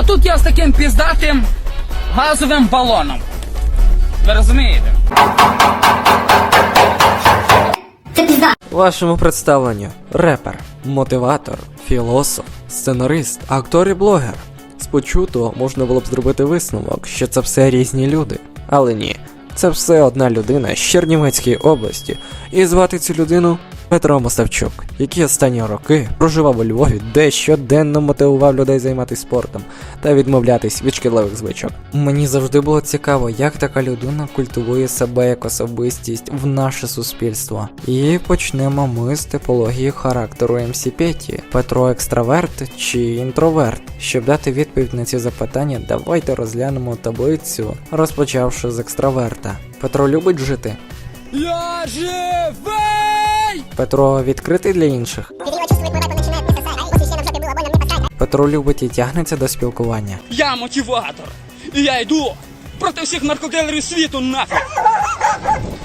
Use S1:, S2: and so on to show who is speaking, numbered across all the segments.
S1: А тут я з таким піздатим газовим балоном. Ви розумієте?
S2: Вашому представленню репер, мотиватор, філософ, сценарист, актор і блогер. З можна було б зробити висновок, що це все різні люди. Але ні, це все одна людина з Чернівецької області, і звати цю людину Петро Мостовчук, який останні роки проживав у Львові, де щоденно мотивував людей займатися спортом та відмовлятись від шкідливих звичок. Мені завжди було цікаво, як така людина культивує себе як особистість в наше суспільство. І почнемо ми з типології характеру МС Петі. Петро екстраверт чи інтроверт. Щоб дати відповідь на ці запитання, давайте розглянемо таблицю, розпочавши з екстраверта. Петро любить жити.
S1: Я живий!
S2: Петро відкритий для інших. Петро любить і тягнеться до спілкування.
S1: Я мотиватор. І я йду проти всіх наркодилерів світу нафіг.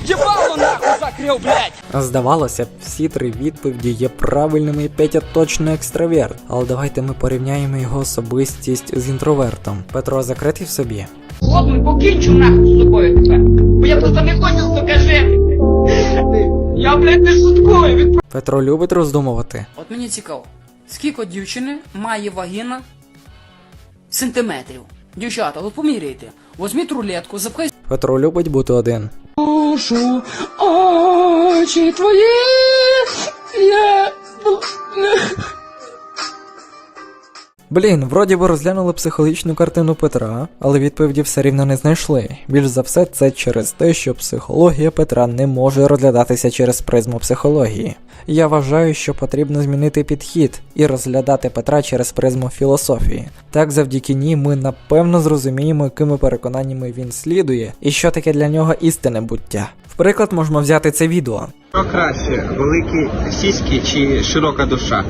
S1: Єбало нахуй закрив, блядь!
S2: Здавалося б, всі три відповіді є правильними і Петя точно екстраверт. Але давайте ми порівняємо його особистість з інтровертом. Петро закритий в собі.
S1: Хлопнуть, покінчу нахуй з собою тепер. Бо я просто не хочу, сука, жити. Я, блядь, не шуткую. Від...
S2: Петро любить роздумувати.
S1: От мені цікаво, скільки дівчини має вагіна сантиметрів? Дівчата, от поміряйте. Возьміть рулетку, запхай
S2: Петро любить бути один.
S1: Душу, очі твої, я...
S2: Блін, вроді би розглянули психологічну картину Петра, але відповіді все рівно не знайшли. Більш за все, це через те, що психологія Петра не може розглядатися через призму психології. Я вважаю, що потрібно змінити підхід і розглядати Петра через призму філософії. Так, завдяки ній ми напевно зрозуміємо, якими переконаннями він слідує, і що таке для нього істинне буття. В приклад можемо взяти це відео.
S3: Що краще, великі сіськи чи широка душа?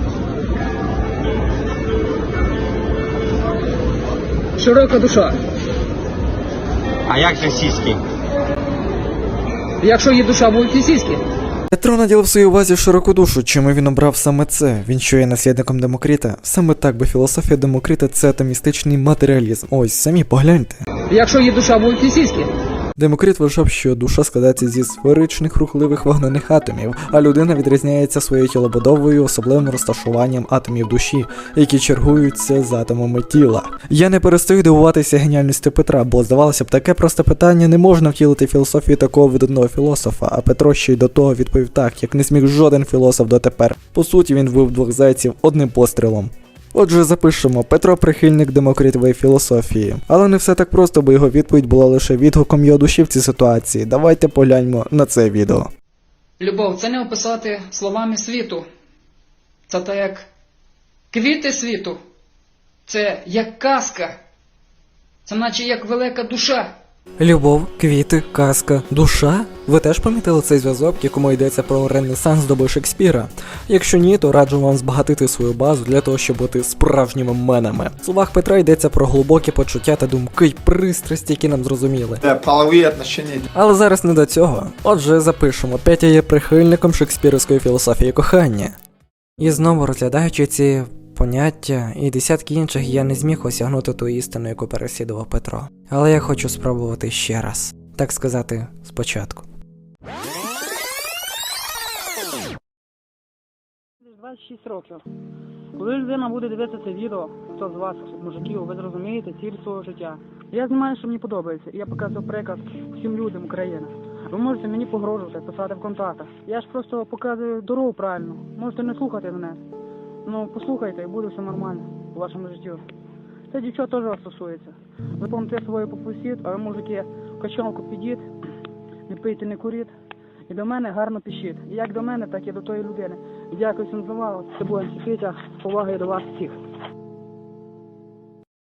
S4: Широка душа.
S3: А як же сіськи?
S4: Якщо є душа, будуть і сіськи.
S2: Петро наділив своїй увазі широку душу, чому він обрав саме це. Він що є наслідником Демокріта. Саме так, бо філософія Демокрита це атомістичний матеріалізм. Ось самі погляньте.
S4: Якщо є душа, будуть і сіськи.
S2: Демокрит вважав, що душа складається зі сферичних рухливих вогнених атомів, а людина відрізняється своєю тілобудовою, особливим розташуванням атомів душі, які чергуються з атомами тіла. Я не перестаю дивуватися геніальності Петра, бо здавалося б, таке просте питання не можна втілити в філософію такого видатного філософа, а Петро ще й до того відповів так, як не зміг жоден філософ дотепер. По суті, він вбив двох зайців одним пострілом. Отже, запишемо Петро прихильник демокритової філософії. Але не все так просто, бо його відповідь була лише відгуком його душі в цій ситуації. Давайте погляньмо на це відео.
S4: Любов це не описати словами світу. Це так як квіти світу. Це як казка. Це наче як велика душа.
S2: Любов, квіти, казка, душа. Ви теж помітили цей зв'язок, якому йдеться про ренесанс доби Шекспіра? Якщо ні, то раджу вам збагатити свою базу для того, щоб бути справжніми менами. В словах Петра йдеться про глибокі почуття та думки й пристрасті, які нам зрозуміли. Але зараз не до цього. Отже, запишемо. Петя є прихильником шекспірівської філософії кохання. І знову розглядаючи ці поняття і десятки інших, я не зміг осягнути ту істину, яку переслідував Петро. Але я хочу спробувати ще раз, так сказати, спочатку.
S5: 26 років. Коли людина буде дивитися це відео, хто з вас, мужиків, ви зрозумієте ціль свого життя. Я знімаю, що мені подобається, і я показую приклад всім людям України. Ви можете мені погрожувати, писати в контактах. Я ж просто показую дорогу правильно. Можете не слухати мене. Ну, послухайте, буде все нормально у вашому житті. Це дівчат теж вас стосується. Ви помните свою попусіт, а ви, мужики, в качалку підіть, не пийте, не куріть. І до мене гарно пишіть. Як до мене, так і до тої людини. Дякую всім за увагу. Це був Антипітя. Поваги до вас всіх.